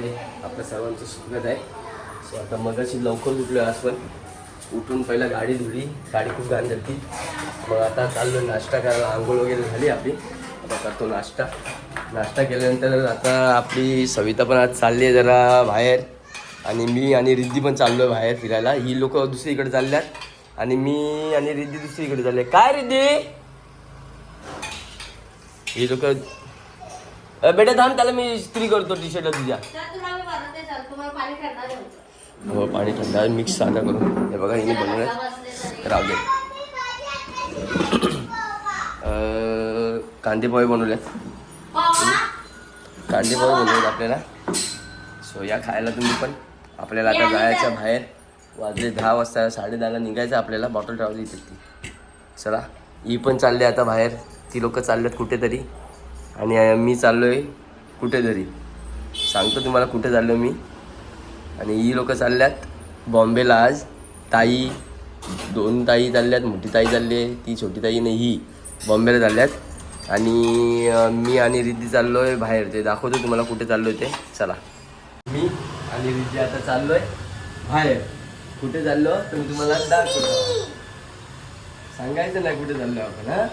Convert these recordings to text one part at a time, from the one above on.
ब्लॉगमध्ये आपल्या सर्वांचं स्वागत आहे. सो आता मगाशी लवकर उठलो आज पण. उठून पहिला गाडी धुली गाडी खूप घाण झाली मग आता चाललो नाश्ता करायला. आंघोळ वगैरे झाली आपली. आता करतो नाश्ता. नाश्ता केल्यानंतर आता आपली सविता पण आज चालली आहे जरा बाहेर. आणि मी आणि रिद्धी पण चाललो आहे बाहेर फिरायला. ही लोक दुसरीकडे चालल्यात. आणि मी आणि रिद्धी दुसरीकडे चालले. काय रिद्धी? ही लोक बेटा थांब त्याला मी इस्त्री करतो टी शर्ट तुझ्या. हो पाणी थंड मिक्स साधा करून. हे बघा हिने बनवलं राहू दे. अं, कांदे पोहे बनवलेत पावा कांदे पोहे बनवलेत आपल्याला. सो या खायला तुम्ही पण. आपल्याला आता जायचं बाहेर. वाजले दहा वाजता साडे दहाला निघायचं आपल्याला. बॉटल ट्रॅव्हल इथे. ती चला. ही पण चालली आता बाहेर. ती लोक चाललेत कुठेतरी. आणि मी चाललो आहे कुठेतरी सांगतो तुम्हाला कुठे चाललो मी. आणि ही लोकं चालल्यात बॉम्बेला आज. ताई दोन ताई चालल्यात मोठी ताई चालली आहे ती छोटी ताई नाही ही बॉम्बेला चालल्यात. आणि मी आणि रिद्धी चाललो आहे बाहेर. ते दाखवतो तुम्हाला कुठे चाललो आहे ते. चला. मी आणि रिद्धी आता चाललो आहे बाहेर. कुठे चाललो? तर मी तुम्हाला दाखवतो. सांगायचं नाही कुठे चाललो आपण हां?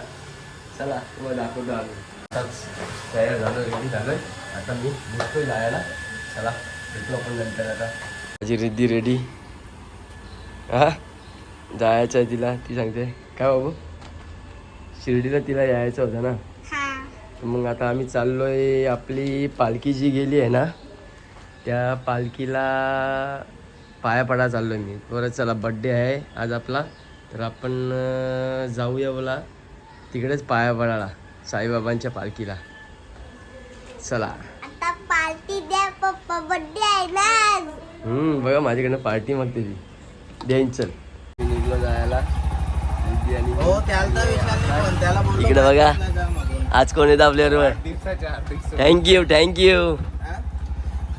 चला तुम्हाला दाखवतो आम्ही. आताच तयार झालो रेडी झालोय. आता मी निघतोय जायला. चला भेटू आपण नंतर आता. माझी रिद्धी रेडी हा? जायचं आहे तिला ती सांगते. काय बाबू? शिर्डीला तिला यायचं होतं ना? मग आता आम्ही चाललोय आपली पालखी जी गेली आहे ना त्या पालखीला पाया पडा चाललोय मी. बरं चला बड्डे आहे आज आपला. तर आपण जाऊया बोला. तिकडेच पाया पडायला. साईबाबांच्या पालखीला. चला. आता पार्टी द्या पप्पा बर्थडे आहे ना. हम्म बघा माझ्याकडनं पार्टी मागते ती. देईन चल. निघलो जायला. दीदी आणि मी. हो इकडे बघा. आज कोण येतं आपल्याबरोबर थँक्यू थँक्यू?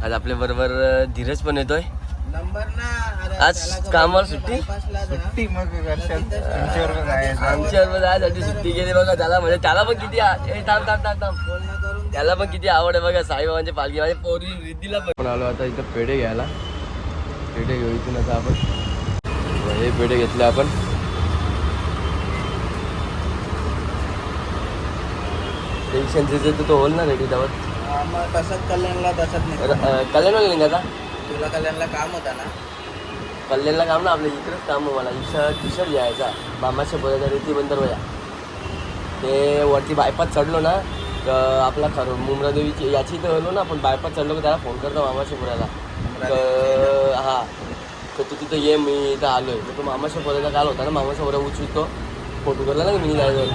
आज आपल्या बरोबर धीरज पण येतोय. आज कामावर सुट्टी? जा. सुट्टी मग घरच्यात तिथं तुमच्यावर जायचं आमच्या बरोबर जायसाठी सुट्टी गेली बघा त्याला म्हणजे त्याला पण किती आ- ए, थांब थांब थांब थांब. त्याला पण किती आवड आहे बघा साईबाबांच्या पालखी. माझ्या पोरी रिद्धीला पण. आलो आता इथं पेढे घ्यायला. पेढे घेऊ इथून आता आपण. हे पेढे घेतले आपण. टेन्शन तिचं तो होल ना रेडी त्यावर. मग तसंच कल्याणला तसंच नाही कल्याणला नाही आता तुला कल्याणला काम होता ना? कल्याणला काम ना आपल्या इकडेच काम आहे मला. इथं टी शर्ट घ्यायचा मामाच्या बोलायचा रेती बंदर वया ते वरती बायपास चढलो ना तर आपला खरं मुमरा देवीची याची इथं आलो ना आपण बायपास चढलो की त्याला फोन करतो मामाच्या पुराला तर हा. तर तू तिथं ये मी इथं आलो आहे तर तो मामाच्या पोराचा काल होता ना मामाच्या पोरा उचलतो. फोटो करला ना मी त्याजवळ.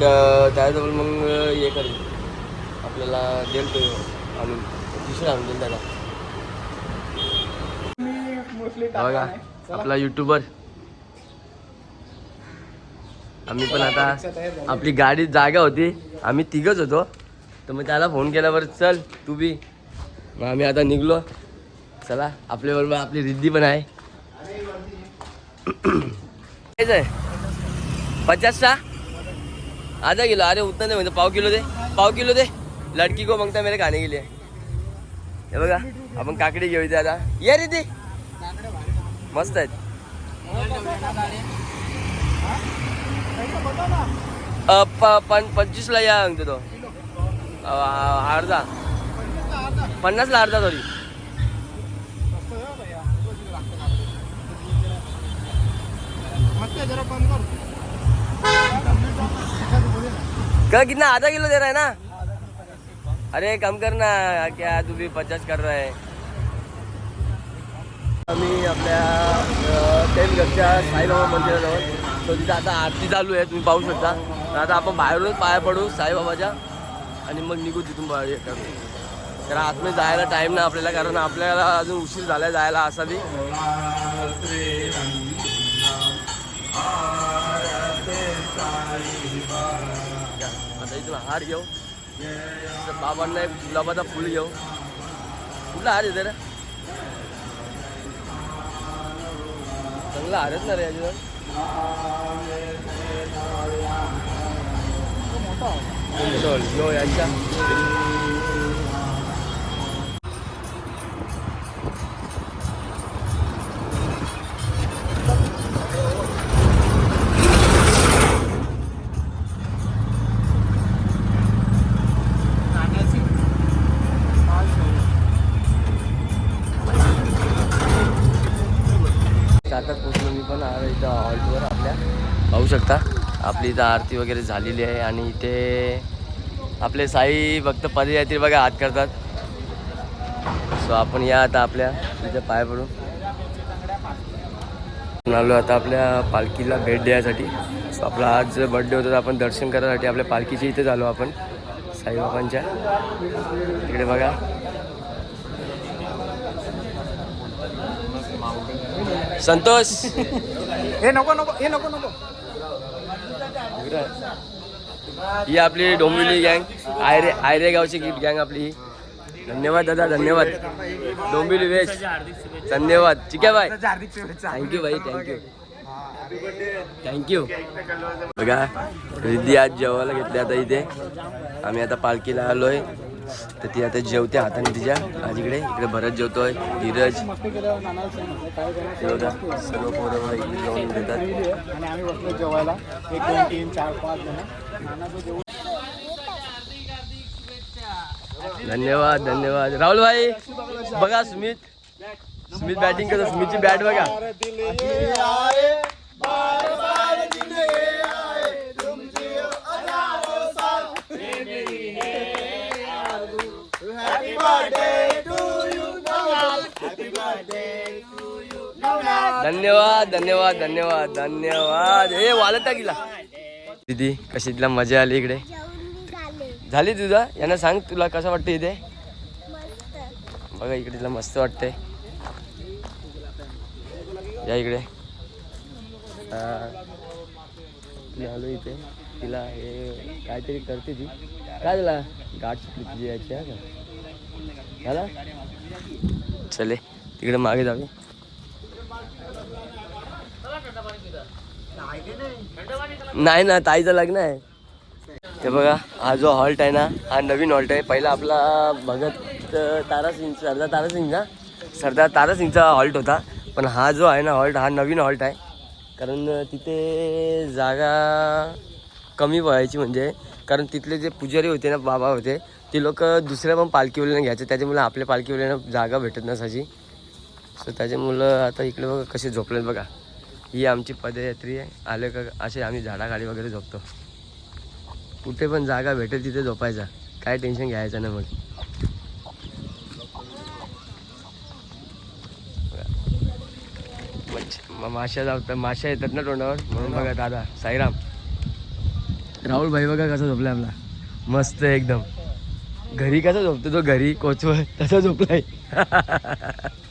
तर त्याजवळ मग हे करेल आपल्याला देईल तो आणून. टी शर्ट आणून देईल त्याला. बघा आपला युट्यूबर आम्ही पण आता आपली गाडी जागा होती. आम्ही तिघच होतो. तर मग त्याला फोन केल्यावर चल तू बी. मग आम्ही आता निघलो. चला आपल्याबरोबर आपली रिद्धी पण आहे. पचासचा? आधा किलो. अरे उतना नाही म्हणजे पाव किलो दे. पाव किलो दे. लडकी को मागता मेरे खाने के लिए. हे बघा आपण काकडी घेऊ इथे आता. ये रिद्धी. मस्त आहेत. अ, प- पंचवीसला या सांगतो तो. अर्धा. पन्नासला अर्धा सॉरी का कितना आधा किलो दे रहा है ना? अरे कम करना क्या तू भी पचास कर रहा है. आम्ही आपल्या टेमघरच्या साईबाबा मंदिराजवळ. तो तिथं आता आरती चालू आहे तुम्ही पाहू शकता. आता आपण बाहेरूनच पाया पडू साईबाबाच्या आणि मग निघू तिथून बाहेर कारण आतमध्ये जायला टाईम नाही आपल्याला कारण आपल्याला अजून उशीर झाला जायला असा बी. आता इथून हार घेऊ. बाबांना एक गुलाबाचा फुल घेऊ. कुठला हार येते रे चांगला हारच ना रे याच्यावर चल यो यांच्या इथं आरती वगैरे झालेली आहे आणि इथे आपले साई भक्त पदयात्री बघा हात करतात. सो आपण या आता आपल्या तिथे पाय पडू आलो आता आपल्या पालखीला भेट द्यायसाठी. सो आपला आज बड्डे होता तर आपण दर्शन करायसाठी आपल्या पालखीच्या इथे झालो आपण. साईबाबांच्या तिकडे बघा. संतोष. हे नको नको हे नको नको. ही आपली डोंबिवली गँग. आयरे आयरे गावची गिफ्ट गँग आपली ही. धन्यवाद दादा धन्यवाद. डोंबिवली वेस्ट. धन्यवाद. ठीक आहे बाय थँक्यू भाई थँक्यू थँक्यू बघा रिद्धी आज जेवायला घेतली आता इथे. आम्ही आता पालखीला आलोय. तर ती आता जेवते हाताने तिच्या आज इकडे इकडे भरत जेवतोय. धीरज. जेवता सर्व पोरं इकडे जेवण देतात जेवायला एक दोन तीन चार पाच जण धन्यवाद धन्यवाद. राहुल भाई बघा सुमित. सुमित बॅटिंग करतो सुमितची बॅट बघा. धन्यवाद धन्यवाद धन्यवाद धन्यवाद. हे वालत गेला दीदी कशी तिला मजा आली इकडे? झाली तुझा? यांना सांग तुला कसं वाटतं इथे? बघा इकडे तिला मस्त वाटतंय. या इकडे. आलो इथे. तिला हे काहीतरी करते ती. काय झाला? गाठ सुटली तुझी याची हा का? झाला? चले तिकडे मागे जाऊ नाही ना ताईचं लग्न आहे. ते बघा हा जो हॉल्ट आहे ना हा नवीन हॉल्ट आहे. पहिला आपला भगत तारासिंग सरदार तारासिंगचा. सरदार तारासिंगचा हॉल्ट होता. पण हा जो आहे ना हॉल्ट हा नवीन हॉल्ट आहे. कारण तिथे जागा कमी व्हायची म्हणजे. कारण तिथले जे पुजारी होते ना बाबा होते ते लोक दुसऱ्या पण पालखीवाल्यांना घ्यायचे. त्याच्यामुळे आपल्या पालखीवाल्यांना जागा भेटत नसायची. सो त्याच्यामुळं आता इकडे बघा कसे झोपलेत बघा. ही आमची पदयात्री आहे. आले का असे आम्ही झाडाखाली वगैरे झोपतो. कुठे पण जागा भेटेल तिथे झोपायचा. काय टेन्शन घ्यायचं ना मग. माशा म- माश्या जावतात माश्या येतात ना तोंडावर? म्हणून बघा दादा साईराम. राहुल भाई बघा कसा झोपलाय आपला. मस्त एकदम. घरी कसा झोपतो तो? घरी कोचवर. तसा झोपलाय.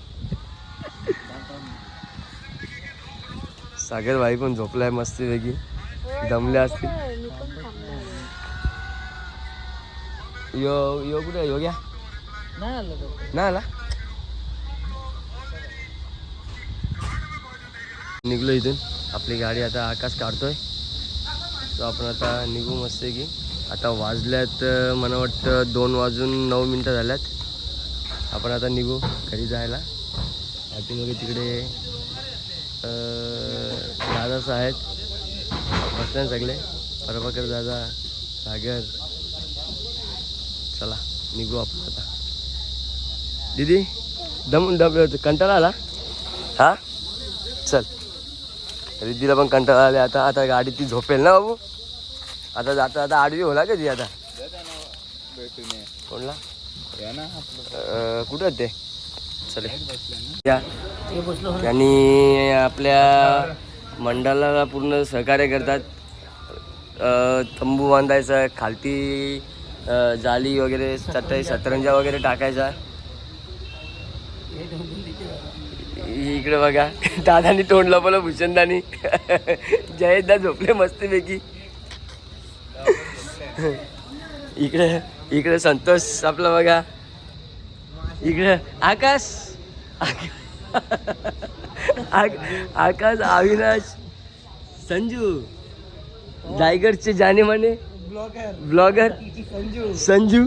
सागर भाई पण झोपलाय मस्ती वेगळी दमले असतील. यो यो कुठे यो घ्या. नाही आला. निघलो इथून. आपली गाडी आता आकाश काढतोय. तो आपण आता निघू मस्त की आता वाजल्यात मला वाटतं दोन वाजून नऊ मिनटं झाल्यात. आपण आता निघू घरी जायला. पाठीमागे तिकडे दादाच आहेत बसल्या सगळे. प्रभाकर दादा सागर. चला निघू आपण आता. दीदी दम दम कंटाळा आला? हा? चल. रिद्धीला पण कंटाळा आले. आता आता गाडी ती झोपेल ना बाबू? आता जाता आता आडवी होला का ती आता. कोणला? कुठं ते? चले. त्यांनी आपल्या मंडळाला पूर्ण सहकार्य करतात. तंबू बांधायचा खालती जाली वगैरे सत सतरंजा वगैरे टाकायचा. इकडे बघा. दादानी तोंड लपवलं भूषणदानी. जयदा झोपले मस्तपैकी. इकडे इकडे संतोष आपला बघा. इकडे आकाश. आकाश. आकाश अविनाश संजू रायगडचे जाने माने ब्लॉगर. संजू. संजू.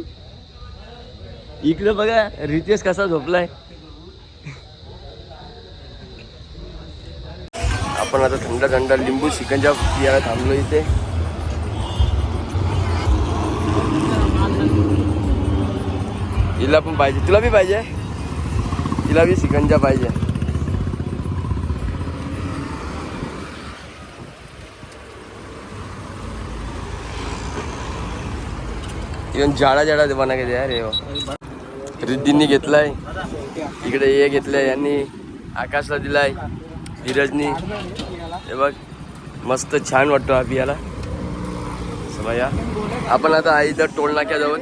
इकडे बघा रितेश कसा झोपलाय. आपण आता थंड थंड लिंबू शिकंजा पियाला थांबलो इथे. हिला पण पाहिजे तुला बी पाहिजे? तिला बी शिकंजा पाहिजे. इकडून जाडा जाडा बना घेते यार हे रिद्धींनी घेतलाय. इकडे हे घेतलंय यांनी. आकाशला दिलाय. धीरजनी. हे बघ. मस्त छान वाटतो हा याला समया. आपण आता आई नाक्या टोलनाक्याजवळ.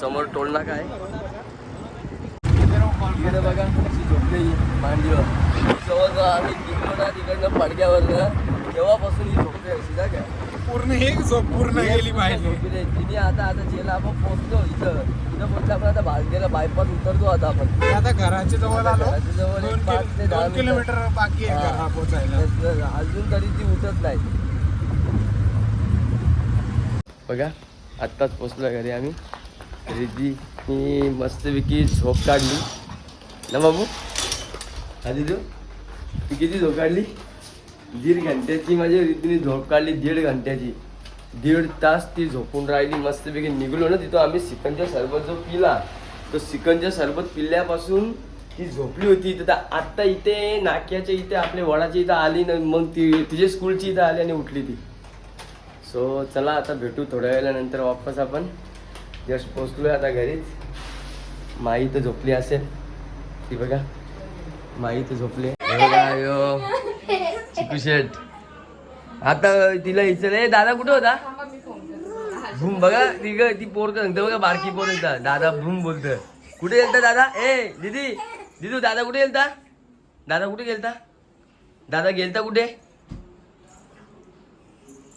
समोर टोलनाका आहे. इकडे बघा कशी झोपलेली मांडीवर. जवळ आम्ही निघलो ना तिकडनं पडक्यावरनं तेव्हापासून ही झोपते अशी ना काय पूर्ण एक झोप पूर्ण गेली पाहिजे झोपली तिने आता आता जेला आपण पोहोचलो इथं. इथं पोहोचलं आपण आता भालगेला बायपास उतरतो आता आपण. आता घराच्या जवळ आलो. घराच्या जवळ एक दोन पाच ते किल- दहा दोन किलोमीटर बाकी आहे हा. घरा पोचायला अजून तरी ती उठत नाही. बघा आत्ताच पोचलो घरी आम्ही. रिद्धी मी मस्तपैकी झोप काढली. ना बाबू? आधी तू? ती किती झोप काढली? दीड घंट्याची माझी रीतीने झोप काढली दीड घंट्याची. दीड तास ती झोपून राहिली मस्तपैकी निघलो ना तिथं आम्ही सिकनचा सरबत जो पिला तो सिकनचा सरबत पिल्यापासून ती झोपली होती. तर आत्ता इथे नाक्याच्या इथे आपल्या वडाच्या इथं आली ना मग ती तिच्या स्कूलची इथं आली आणि उठली ती. सो चला आता भेटू थोड्या वेळानंतर वापस आपण. जस्ट पोचलोय आता घरीच. माई तर झोपली असेल. ती बघा. माई तर झोपली. बघा यो चिकू शेट. आता तिला ए दादा कुठे होता? भूम बघा ती ग ती पोर सांगते बघा बारकी पोर येतात दादा भूम बोलत कुठे गेलता दादा? ए दीदी दीदू दादा कुठे गेलता? दादा कुठे गेलता? दादा गेलता कुठे?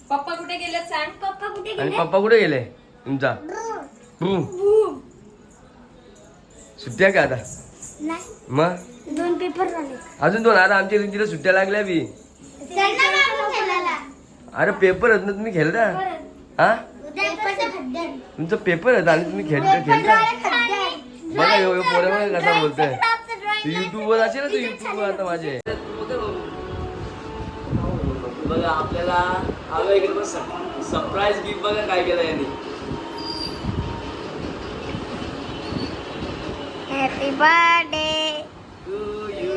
पप्पा कुठे गेले सांग? पप्पा कुठे आणि पप्पा कुठे गेले? तुमचा? सुट्ट्या का आता? मग? दोन पेपर झाले. अजून दोन. आता आमच्या रिंजीला सुट्ट्या लागल्या बी. अरे पेपर आहेत ना तुम्ही खेळता? हा? तुमचं पेपर आहेत आणि तुम्ही खेळता खेळता? बघा यो यो पोरे बघा कसा बोलतोय. तू युट्यूबवर असेल ना तू युट्यूबवर आता माझे. बघा आपल्याला आलो इकडे सरप्राईज गिफ्ट बघा काय केलं यांनी. happy birthday to you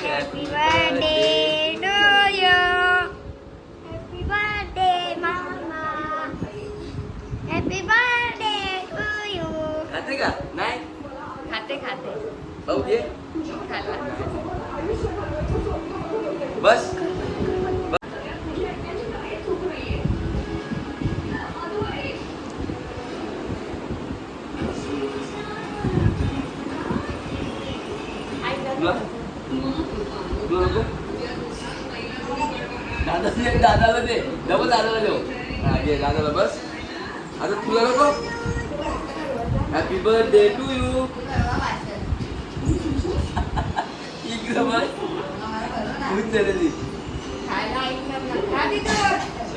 happy birthday to you happy birthday मामा हॅपी बर्थडे टू यू खाते का नाही खाते खाते भाऊ घे खाला बस दादाला दे. डबल दादाला देऊ. हा घे दादाला बस. आता तुला नको. हॅपी बर्थडे टू यू इकडं बस.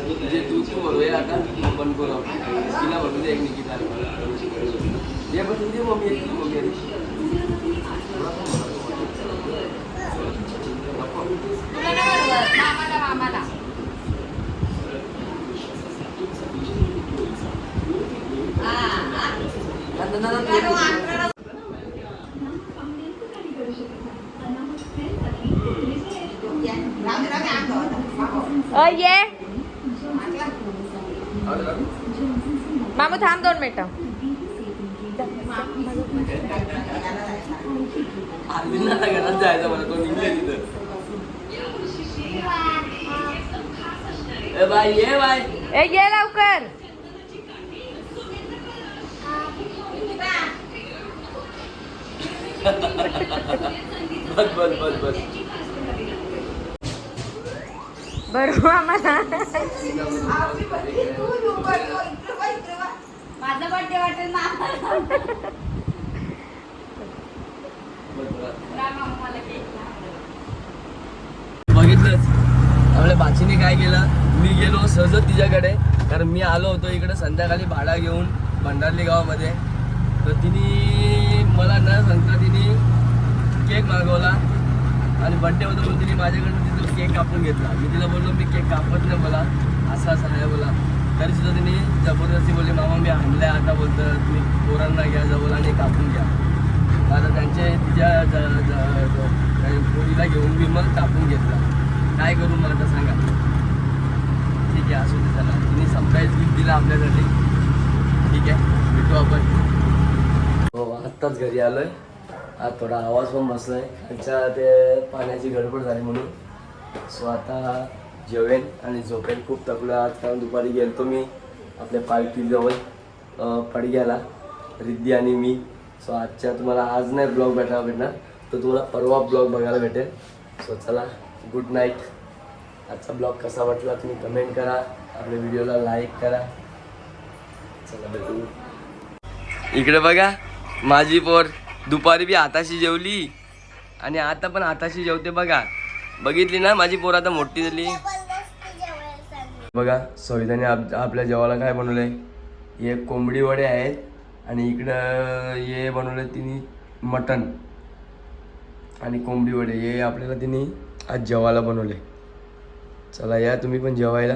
म्हणजे तू तू बरोबर आता. पण करू तिला बघू दे एक निकिता. ये बसून दे मम्मी एक मम्मी अ ये मामू थांब दोन मिनिटं. ए ये लवकर. बस बस बस बस. बरोबर आम्हाला. माझा बर्थडे वाटेल बघितलंच आपल्या बाचीने काय केलं? मी गेलो सहजच तिच्याकडे. कारण मी आलो होतो इकडे संध्याकाळी भाडा घेऊन भंडारली गावामध्ये. तर तिने मला न सांगता केक मागवला. आणि बड्डे होतो म्हणून तिने माझ्याकडून तिथून केक कापून घेतला. मी तिला बोललो मी केक कापत नाही मला. असं असं आहे बोला तरी सुद्धा तिने जबरदस्ती बोलली मामा मी आणलाय आता बोलतं तुम्ही पोरांना घ्या जवळ आणि कापून घ्या. आता त्यांचे तिच्या ज- ज- पोरीला घेऊन मी मग कापून घेतला. काय करू मला आता सांगा. ठीक आहे असू दे त्याला. तिने सरप्राईज गिफ्ट दिला आपल्यासाठी. ठीक आहे भेटू आपण. हो आत्ताच घरी आलोय. आज थोडा आवाज पण बसलाय खालच्या ते पाण्याची गडबड झाली म्हणून. सो आता जेवेन आणि झोपेन. खूप थकलो आज कारण दुपारी गेलतो मी आपल्या पार्टीजवळ पडग्याला. रिद्धी आणि मी. सो आजच्या तुम्हाला आज नाही ब्लॉग भेटायला भेटणार. तर तुम्हाला परवा ब्लॉग बघायला भेटेल. सो चला गुड नाईट आजचा ब्लॉग कसा वाटला तुम्ही कमेंट करा. आपल्या व्हिडिओला लाईक करा. चला भेटू. इकडे बघा माझी पोर. दुपारी बी हाताशी जेवली. आणि आता पण हाताशी जेवते बघा. बघितली ना माझी पोर आता मोठी झाली. बघा सविताने आप आपल्या जेवायला काय बनवलंय? हे कोंबडी वडे आहेत आणि इकडं हे बनवले तिने मटन आणि कोंबडी वडे हे आपल्याला तिने आज जेवायला बनवले चला या तुम्ही पण जेवायला.